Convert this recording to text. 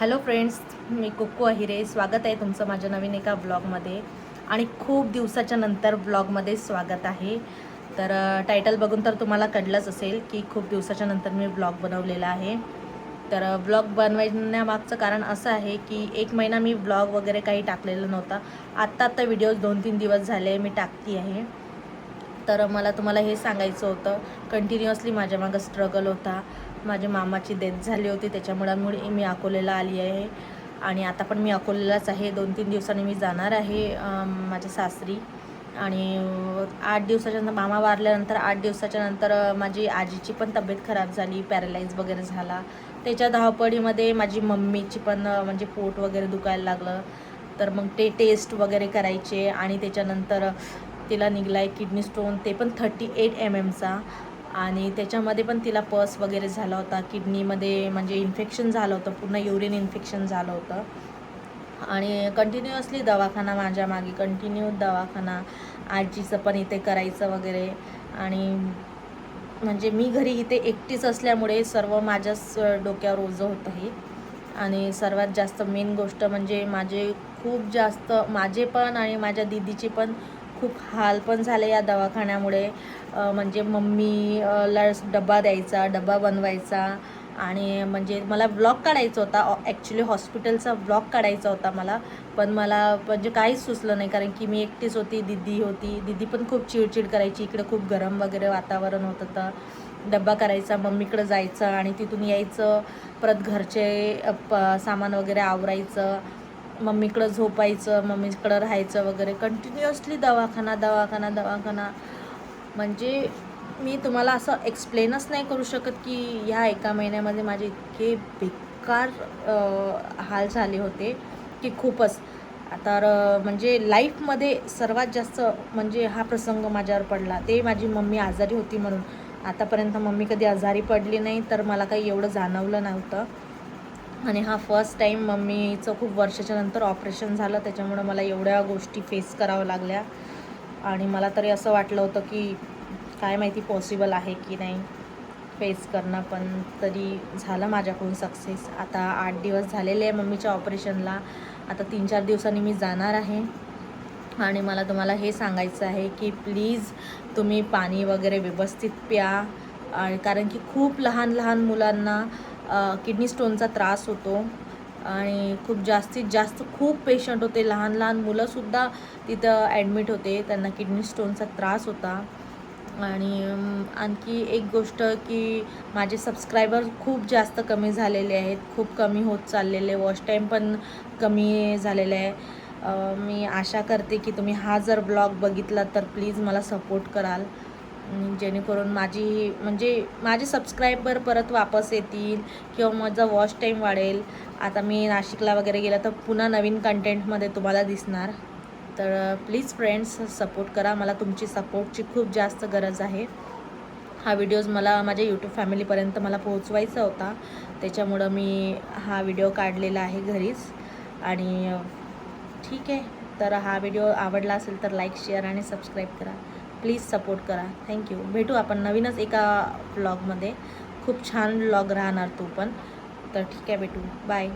Hello friends मी कुक्कू अहिरे. स्वागत आहे तुमचं माझ्या नवीन एका ब्लॉगमध्ये आणि खूप दिवसाच्या नंतर ब्लॉगमध्ये स्वागत आहे. तर टायटल बघून तर तुम्हाला कळलंच असेल की खूप दिवसाच्या नंतर मी ब्लॉग बनवलेला आहे. तर ब्लॉग बनवण्यामागचं कारण असं आहे की एक महिना मी ब्लॉग वगैरे काही टाकलेला नव्हता. आत्ता आत्ता व्हिडिओज दोन तीन दिवस झाले मी टाकती आहे. तर मला तुम्हाला हे सांगायचं होतं. कंटिन्युअसली माझ्या मागं स्ट्रगल होता. माझ्या मामाची डेथ झाली होती त्याच्यामुळे मी अकोलेला आली आहे. आणि आता पण मी अकोलेलाच आहे. दोन तीन दिवसांनी मी जाणार आहे माझ्या सासरी. आणि आठ दिवसाच्या नंतर मामा वारल्यानंतर आठ दिवसाच्या नंतर माझी आजीची पण तब्येत खराब झाली पॅरालाईज वगैरे झाला. त्याच्या धावपळीमध्ये माझी मम्मीची पण म्हणजे पोट वगैरे दुखायला लागलं. तर मग ते टेस्ट वगैरे करायचे आणि त्याच्यानंतर तिला निघला आहे किडनी स्टोन ते पण थर्टी एट एम एमचा आणि त्याच्यामध्ये पण तिला पस वगैरे झाला होता किडनीमध्ये म्हणजे इन्फेक्शन झालं होतं पूर्ण युरिन इन्फेक्शन झालं होतं. आणि कंटिन्युअसली दवाखाना माझ्या मागे कंटिन्यू दवाखाना आजीचं पण इथे करायचं वगैरे. आणि म्हणजे मी घरी इथे एकटीच असल्यामुळे सर्व माझ्याच डोक्यावर ओझं होतं हे. आणि सर्वात जास्त मेन गोष्ट म्हणजे माझे खूप जास्त माझे पण आणि माझ्या दीदीचे पण खूप हाल पण झाले या दवाखान्यामुळे. म्हणजे मम्मी डबा द्यायचा डबा बनवायचा आणि म्हणजे मला ब्लॉग काढायचा होता. ॲक्च्युली हॉस्पिटलचा ब्लॉग काढायचा होता मला. पण मला म्हणजे काहीच सुचलं नाही कारण की मी एकटीच होती दिदी होती. दिदी पण खूप चिडचिड करायची. इकडे खूप गरम वगैरे वातावरण होतं तर डब्बा करायचा मम्मीकडं जायचं आणि तिथून यायचं. परत घरचे प सामान वगैरे आवरायचं. मम्मीकडं झोपायचं मम्मीकडं राहायचं वगैरे. कंटिन्युअसली दवाखाना दवाखाना दवाखाना. म्हणजे मी तुम्हाला असं एक्सप्लेनच नाही करू शकत की ह्या एका महिन्यामध्ये माझे इतके बेकार हाल झाले होते की खूपच. तर म्हणजे लाईफमध्ये सर्वात जास्त म्हणजे हा प्रसंग माझ्यावर पडला. ते माझी मम्मी आजारी होती म्हणून. आतापर्यंत मम्मी कधी आजारी पडली नाही तर मला काही एवढं जाणवलं नव्हतं. आणि हा फर्स्ट टाईम मम्मीचं खूप वर्षाच्या नंतर ऑपरेशन झालं त्याच्यामुळं मला एवढ्या गोष्टी फेस कराव्या लागल्या. आणि मला तरी असं वाटलं होतं की काय माहिती पॉसिबल आहे की नाही. फेस करणं पण तरी झालं माझ्याकडून सक्सेस आता आठ दिवस झालेले आहे मम्मीच्या ऑपरेशनला आता तीन चार दिवसांनी मी जाणार आहे. आणि मला तुम्हाला हे सांगायचं आहे की प्लीज तुम्ही पाणी वगैरे व्यवस्थित प्या. आणि कारण की खूप लहान लहान मुलांना किडनी स्टोनचा त्रास होतो आणि खूप जास्तीत जास्त खूप पेशंट होते. लहान लहान मुलंसुद्धा तिथं ॲडमिट होते. त्यांना किडनी स्टोनचा त्रास होता. आणि आणखी एक गोष्ट की माझे सबस्क्रायबर खूप जास्त कमी झालेले आहेत. खूप कमी होत चाललेले वॉच टाईम पण कमी झालेलं आहे. मी आशा करते की तुम्ही हा जर ब्लॉग बघितला तर प्लीज मला सपोर्ट कराल. जेणेकरून माझी म्हणजे माझे सबस्क्रायबर परत वापस येतील किंवा माझा वॉच टाईम वाढेल. आता मी नाशिकला वगैरे गेलं तर पुन्हा नवीन कंटेंटमध्ये तुम्हाला दिसणार. तर प्लीज फ्रेंड्स सपोर्ट करा. मला तुमची सपोर्टची खूप जास्त गरज आहे. हा व्हिडिओज मला माझ्या यूट्यूब फॅमिलीपर्यंत मला पोहोचवायचा होता. त्याच्यामुळं मी हा व्हिडिओ काढलेला आहे घरीच. आणि ठीक आहे. तर हा व्हिडिओ आवडला असेल तर लाईक शेअर आणि सबस्क्राईब करा. प्लीज सपोर्ट करा. थँक्यू भेटू आपण नवीनच एका ब्लॉगमध्ये खूप छान ब्लॉग राहणार तू पण. तर ठीक आहे भेटू. बाय